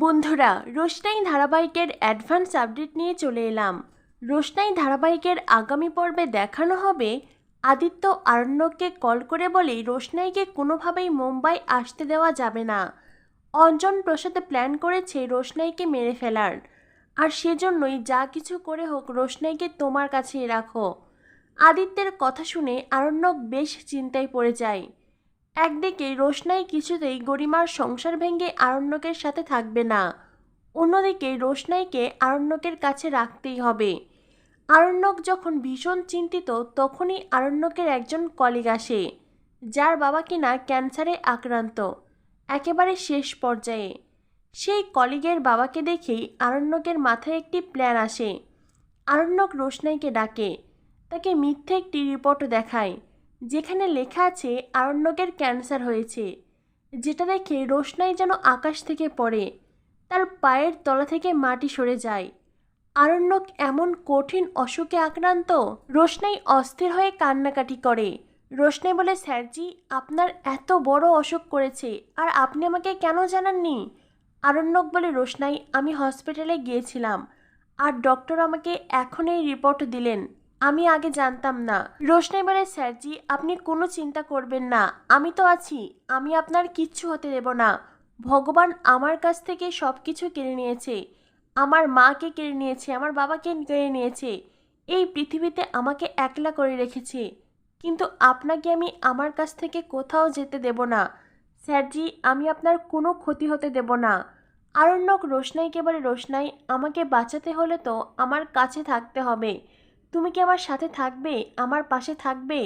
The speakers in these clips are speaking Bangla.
বন্ধুরা, রোশনাই ধারাবাহিকের অ্যাডভান্স আপডেট নিয়ে চলে এলাম। রোশনাই ধারাবাহিকের আগামী পর্বে দেখানো হবে আদিত্য আরণ্যককে কল করে বলে রোশনাইকে কোনোভাবেই মুম্বাই আসতে দেওয়া যাবে না। অঞ্জন প্রসাদ প্ল্যান করেছে রোশনাইকে মেরে ফেলার। আর সেজন্যই যা কিছু করে হোক, রোশনাইকে তোমার কাছেই রাখো। আদিত্যের কথা শুনে আরণ্যক বেশ চিন্তায় পড়ে যায়। একদিকে রোশনাই কিছুতেই গরিমার সংসার ভেঙে আরণ্যকের সাথে থাকবে না। অন্যদিকে রোশনাইকে আরণ্যকের কাছে রাখতেই হবে। আরণ্যক যখন ভীষণ চিন্তিত, তখনই আরণ্যকের একজন কলিগ আসে, যার বাবা কিনা ক্যান্সারে আক্রান্ত, একেবারে শেষ পর্যায়ে। সেই কলিগের বাবাকে দেখেই আরণ্যকের মাথায় একটি প্ল্যান আসে। আরণ্যক রোশনাইকে ডাকে, তাকে মিথ্যে একটি রিপোর্ট দেখায়। যেখানে লেখা আছে, আরণ্যকের ক্যান্সার হয়েছে, যেটা দেখে রোশনাই যেন আকাশ থেকে পড়ে, তার পায়ের তলা থেকে মাটি সরে যায়। আরণ্যক এমন কঠিন অসুখে আক্রান্ত? রোশনাই অস্থির হয়ে কান্নাকাটি করে। রোশনাই বলে, স্যারজি, আপনার এত বড় অসুখ করেছে, আর আপনি আমাকে কেন জানাননি? আরণ্যক বলে, রোশনাই, আমি হসপিটালে গিয়েছিলাম, আর ডক্টর আমাকে এখন এই রিপোর্ট দিলেন। আমি আগে জানতাম না। রোশনাই বলে, স্যারজি, আপনি কোনো চিন্তা করবেন না। আমি তো আছি। আমি আপনার কিচ্ছু হতে দেব না। ভগবান আমার কাছ থেকে সব কিছু কেড়ে নিয়েছে। আমার মাকে কেড়ে নিয়েছে। আমার বাবাকে কেড়ে নিয়েছে। এই পৃথিবীতে আমাকে একলা করে রেখেছে। কিন্তু আপনাকে আমি আমার কাছ থেকে কোথাও যেতে দেব না। স্যারজি, আমি আপনার কোনো ক্ষতি হতে দেব না। আরণ্যক রোশনাইকে বলে, রোশনাই, আমাকে বাঁচাতে হলে তো আমার কাছে থাকতে হবে। তুমি কি আমার সাথে থাকবে? আমার পাশে থাকবে?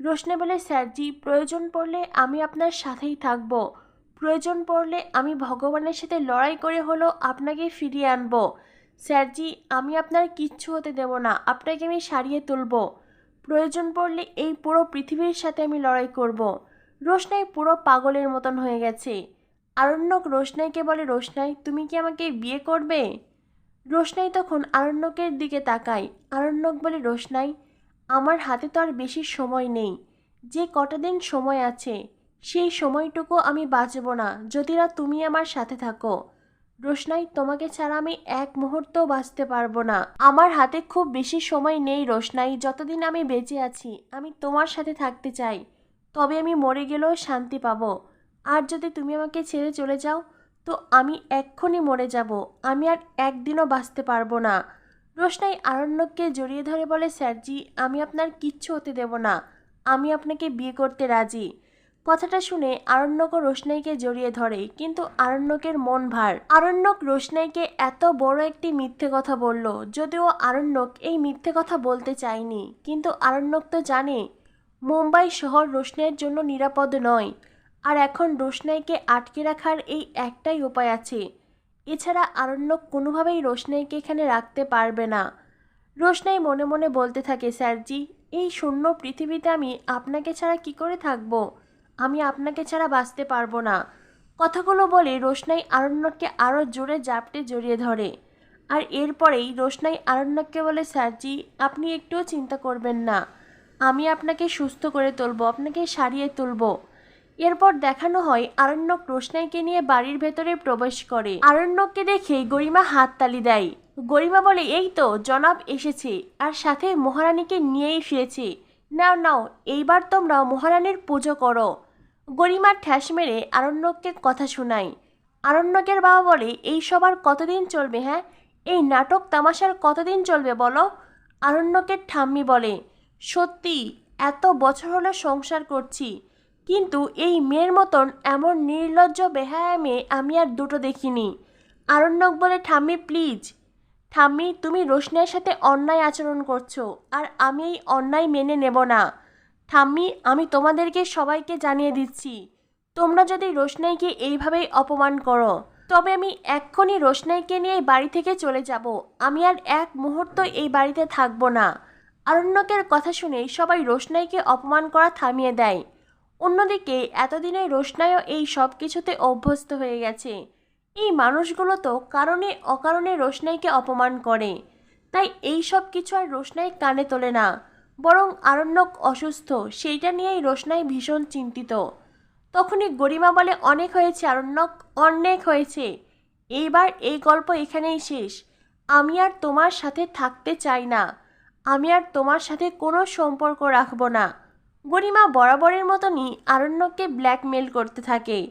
রোশনে বলে, স্যারজি, প্রয়োজন পড়লে আমি আপনার সাথেই থাকব। প্রয়োজন পড়লে আমি ভগবানের সাথে লড়াই করে হলেও আপনাকে ফিরিয়ে আনব। স্যারজি, আমি আপনার কিচ্ছু হতে দেব না, আপনাকে আমি সারিয়ে তুলব। প্রয়োজন পড়লে এই পুরো পৃথিবীর সাথে আমি লড়াই করব। রোশনাই পুরো পাগলের মতন হয়ে গেছে। আরণ্যক রোশনাইকে বলে, রোশনাই, তুমি কি আমাকে বিয়ে করবে? রোশনাই তখন আরণ্যকের দিকে তাকায়। আরণ্যক বলে, রোশনাই, আমার হাতে তো আর বেশি সময় নেই। যে কটা দিন সময় আছে, সেই সময়টুকু আমি বাঁচব না। যদি না তুমি আমার সাথে থাকো। রোশনাই, তোমাকে ছাড়া আমি এক মুহূর্তও বাঁচতে পারব না। আমার হাতে খুব বেশি সময় নেই, রোশনাই। যতদিন আমি বেঁচে আছি, আমি তোমার সাথে থাকতে চাই। তবে আমি মরে গেলেও শান্তি পাবো। আর যদি তুমি আমাকে ছেড়ে চলে যাও তো আমি এক্ষুনি মরে যাব। আমি আর একদিনও বাঁচতে পারব না। রোশনাই আরণ্যককে জড়িয়ে ধরে বলে, স্যারজি, আমি আপনার কিচ্ছু হতে দেব না। আমি আপনাকে বিয়ে করতে রাজি। কথাটা শুনে আরণ্যক রোশনাইকে জড়িয়ে ধরে, কিন্তু আরণ্যকের মন ভার। আরণ্যক রোশনাইকে এত বড় একটি মিথ্যে কথা বলল, যদিও আরণ্যক এই মিথ্যে কথা বলতে চায়নি। কিন্তু আরণ্যক তো জানে, মুম্বাই শহর রোশনাইয়ের জন্য নিরাপদ নয়। আর এখন রোশনাইকে আটকে রাখার এই একটাই উপায় আছে। এছাড়া আরণ্যক কোনোভাবেই রোশনাইকে এখানে রাখতে পারবে না। রোশনাই মনে মনে বলতে থাকে স্যারজি এই শূন্য পৃথিবীতে আমি আপনাকে ছাড়া কি করে থাকব? আমি আপনাকে ছাড়া বাঁচতে পারব না। কথাগুলো বলে রোশনাই আরণ্যককে আরও জোরে জাপটে জড়িয়ে ধরে। আর এরপরেই রোশনাই আরণ্যককে বলে স্যারজি আপনি একটুও চিন্তা করবেন না। আমি আপনাকে সুস্থ করে তুলব, আপনাকে সারিয়ে তুলব। এরপর দেখানো হয় আরণ্যক রোশনাইকে নিয়ে বাড়ির ভেতরে প্রবেশ করে। আরণ্যককে দেখে গরিমা হাততালি দেয়। গরিমা বলে, এই তো, জনাব এসেছে। আর সাথে মহারানীকে নিয়েই ফিরেছে। নাও নাও, এইবার তোমরা মহারানীর পুজো করো। গরিমার ঠ্যাস মেরে আরণ্যককে কথা শোনায়। আরণ্যকের বাবা বলে, এই সবার কতদিন চলবে হ্যাঁ? এই নাটক তামাশার কতদিন চলবে, বলো? আরণ্যকের ঠাম্মি বলে, সত্যি, এত বছর হলো সংসার করছি। কিন্তু এই মেয়ের মতন এমন নির্লজ্জ বেহায়া মেয়ে আমি আর দুটো দেখিনি। আরণ্যক বলে, ঠাম্মি প্লিজ ঠাম্মি, তুমি রোশনের সাথে অন্যায় আচরণ করছ, আর আমি এই অন্যায় মেনে নেব না। ঠাম্মি, আমি তোমাদেরকে সবাইকে জানিয়ে দিচ্ছি, তোমরা যদি রোশনাইকে এইভাবেই অপমান করো, তবে আমি এক্ষুনি রোশনাইকে নিয়ে বাড়ি থেকে চলে যাব। আমি আর এক মুহূর্ত এই বাড়িতে থাকব না। আরণ্যকের কথা শুনে সবাই রোশনাইকে অপমান করা থামিয়ে দেয়। অন্যদিকে, এতদিনে রোশনাইও এই সব কিছুতে অভ্যস্ত হয়ে গেছে। এই মানুষগুলো তো কারণে অকারণে রোশনাইকে অপমান করে। তাই এই সব কিছু আর রোশনাই কানে তোলে না। বরং আরণ্যক অসুস্থ, সেইটা নিয়েই রোশনাই ভীষণ চিন্তিত। তখনই গরিমা বলে, অনেক হয়েছে আরণ্যক, অনেক হয়েছে। এইবার এই গল্প এখানেই শেষ। আমি আর তোমার সাথে থাকতে চাই না। আমি আর তোমার সাথে কোনো সম্পর্ক রাখব না। গরিমা বরাবরের মতনই আরণ্যককে ব্ল্যাকমেল করতে থাকে।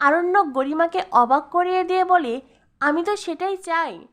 আরণ্যক গরিমাকে অবাক করিয়ে দিয়ে বলে, আমি তো সেটাই চাই।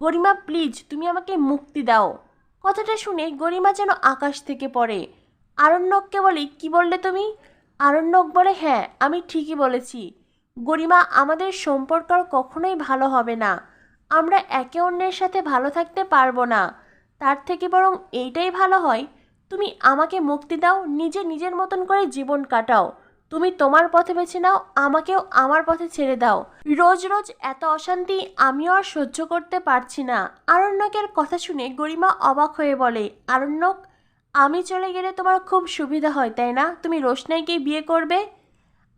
গরিমা প্লিজ তুমি আমাকে মুক্তি দাও। কথাটা শুনে গরিমা যেন আকাশ থেকে পড়ে। আরণ্যককে বলে, কি বললে তুমি? আরণ্যক বলে হ্যাঁ আমি ঠিকই বলেছি। গরিমা, আমাদের সম্পর্ক আর কখনোই ভালো হবে না। আমরা একে অন্যের সাথে ভালো থাকতে পারব না। তার থেকে বরং এইটাই ভালো হয় তুমি আমাকে মুক্তি দাও, নিজে নিজের মতন করে জীবন কাটাও। তুমি তোমার পথে বেছে নাও, আমাকেও আমার পথে ছেড়ে দাও। রোজ রোজ এত অশান্তি আমিও আর সহ্য করতে পারছি না। আরণ্যকের কথা শুনে গরিমা অবাক হয়ে বলে, আরণ্যক, আমি চলে গেলে তোমার খুব সুবিধা হয়, তাই না? তুমি রোশনাইকেই বিয়ে করবে?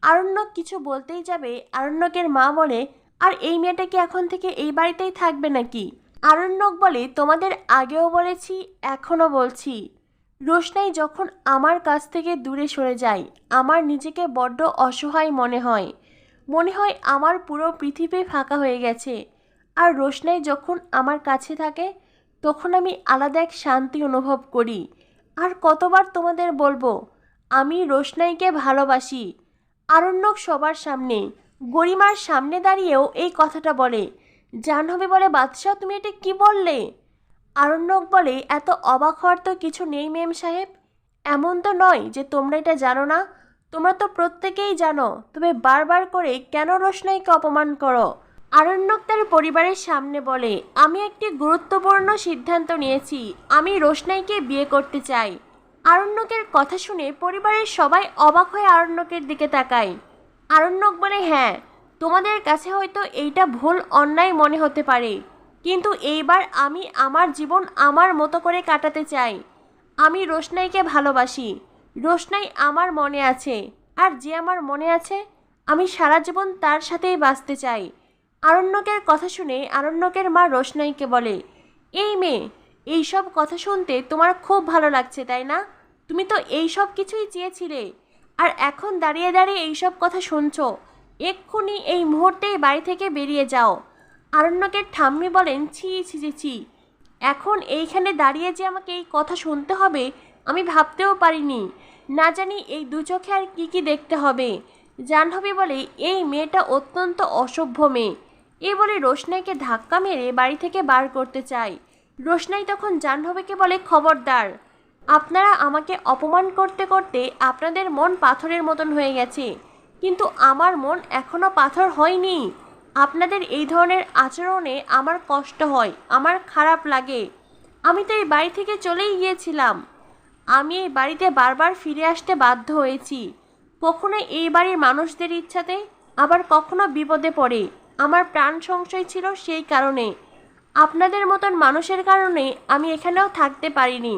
আরণ্যক কিছু বলতেই যাবে। আরণ্যকের মা বলে, আর এই মেয়েটা কি এখন থেকে এই বাড়িতেই থাকবে নাকি? আরণ্যক বলে, তোমাদের আগেও বলেছি, এখনও বলছি। রোশনাই যখন আমার কাছ থেকে দূরে সরে যায়, আমার নিজেকে বড্ড অসহায় মনে হয়। মনে হয় আমার পুরো পৃথিবী ফাঁকা হয়ে গেছে। আর রোশনাই যখন আমার কাছে থাকে, তখন আমি আলাদা এক শান্তি অনুভব করি। আর কতবার তোমাদের বলব, আমি রোশনাইকে ভালোবাসি। আরণ্যক সবার সামনে, গরিমার সামনে দাঁড়িয়েও এই কথাটা বলে। জাহ্নবী বলে, বাদশাহ, তুমি এটা কি বললে? আরণ্যক বলে, এত অবাক হওয়ার তো কিছু নেই মেম সাহেব। এমন তো নয় যে তোমরা এটা জানো না। তোমরা তো প্রত্যেকেই জানো। তবে বারবার করে কেন রোশনাইকে অপমান করো? আরণ্যক তার পরিবারের সামনে বলে, আমি একটি গুরুত্বপূর্ণ সিদ্ধান্ত নিয়েছি। আমি রোশনাইকে বিয়ে করতে চাই। আরণ্যকের কথা শুনে পরিবারের সবাই অবাক হয়ে আরণ্যকের দিকে তাকায়। আরণ্যক বলে হ্যাঁ তোমাদের কাছে হয়তো এইটা ভুল অন্যায় মনে হতে পারে। কিন্তু এইবার আমি আমার জীবন আমার মতো করে কাটাতে চাই। আমি রোশনাইকে ভালোবাসি। রোশনাই আমার মনে আছে। আর যে আমার মনে আছে, আমি সারা জীবন তার সাথেই বাঁচতে চাই। আরণ্যকের কথা শুনে আরণ্যকের মা রোশনাইকে বলে, এই মেয়ে, এইসব কথা শুনতে তোমার খুব ভালো লাগছে, তাই না? তুমি তো এই সব কিছুই চেয়েছিলে। আর এখন দাঁড়িয়ে দাঁড়িয়ে এইসব কথা শুনছো। এক্ষুনি এই মুহূর্তেই বাড়ি থেকে বেরিয়ে যাও। আরণ্যকের ঠাম্মি বলেন, ছি ছি ছি ছি। এখন এইখানে দাঁড়িয়ে যে আমাকে এই কথা শুনতে হবে, আমি ভাবতেও পারিনি। না জানি এই দু চোখে আর কী কী দেখতে হবে। জাহ্নবী বলে, এই মেয়েটা অত্যন্ত অসভ্য মেয়ে। এ বলে রোশনাইকে ধাক্কা মেরে বাড়ি থেকে বার করতে চায়। রোশনাই তখন জাহ্নবীকে বলে, খবরদার, আপনারা আমাকে অপমান করতে করতে আপনাদের মন পাথরের মতন হয়ে গেছে। কিন্তু আমার মন এখনও পাথর হয়নি। আপনাদের এই ধরনের আচরণে আমার কষ্ট হয়, আমার খারাপ লাগে। আমি তো এই বাড়ি থেকে চলেই গিয়েছিলাম। আমি এই বাড়িতে বারবার ফিরে আসতে বাধ্য হয়েছি। কখনো এই বাড়ির মানুষদের ইচ্ছাতে, আবার কখনো বিপদে পড়ে। আমার প্রাণ সংশয় ছিল সেই কারণে। আপনাদের মতন মানুষের কারণে আমি এখানেও থাকতে পারিনি।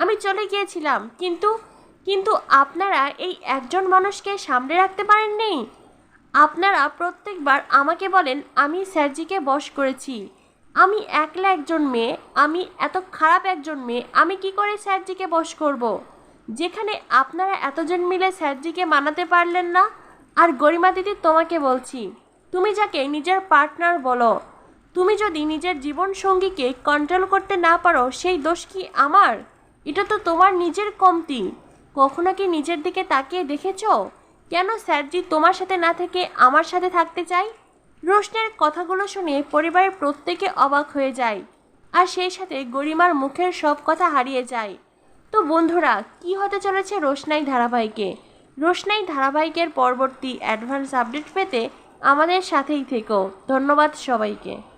আমি চলে গিয়েছিলাম, কিন্তু কিন্তু আপনারা এই একজন মানুষকে সামনে রাখতে পারেননি? আপনারা প্রত্যেকবার আমাকে বলেন, আমি স্যারজিকে বশ করেছি। আমি একলা একজন মেয়ে, আমি এত খারাপ একজন মেয়ে, আমি কি করে স্যারজিকে বশ করব। যেখানে আপনারা এতজন মিলে স্যারজিকে মানাতে পারলেন না? আর গরিমা দিদি তোমাকে বলছি, তুমি যাকে নিজের পার্টনার বলো, তুমি যদি নিজের জীবন সঙ্গীকে কন্ট্রোল করতে না পারো, সেই দোষ কি আমার? এটা তো তোমার নিজের কমতি। কখনো কি নিজের দিকে তাকিয়ে দেখেছ? কেন স্যারজি তোমার সাথে না থেকে আমার সাথে থাকতে চাই রোশনের কথাগুলো শুনে পরিবারের প্রত্যেকে অবাক হয়ে যায় আর সেই সাথে গরিমার মুখের সব কথা হারিয়ে যায়। তো বন্ধুরা, কি হতে চলেছে রোশনাই ধারাবাহিকে? রোশনাই ধারাবাহিকের পরবর্তী অ্যাডভান্স আপডেট পেতে আমাদের সাথেই থেকো। ধন্যবাদ সবাইকে।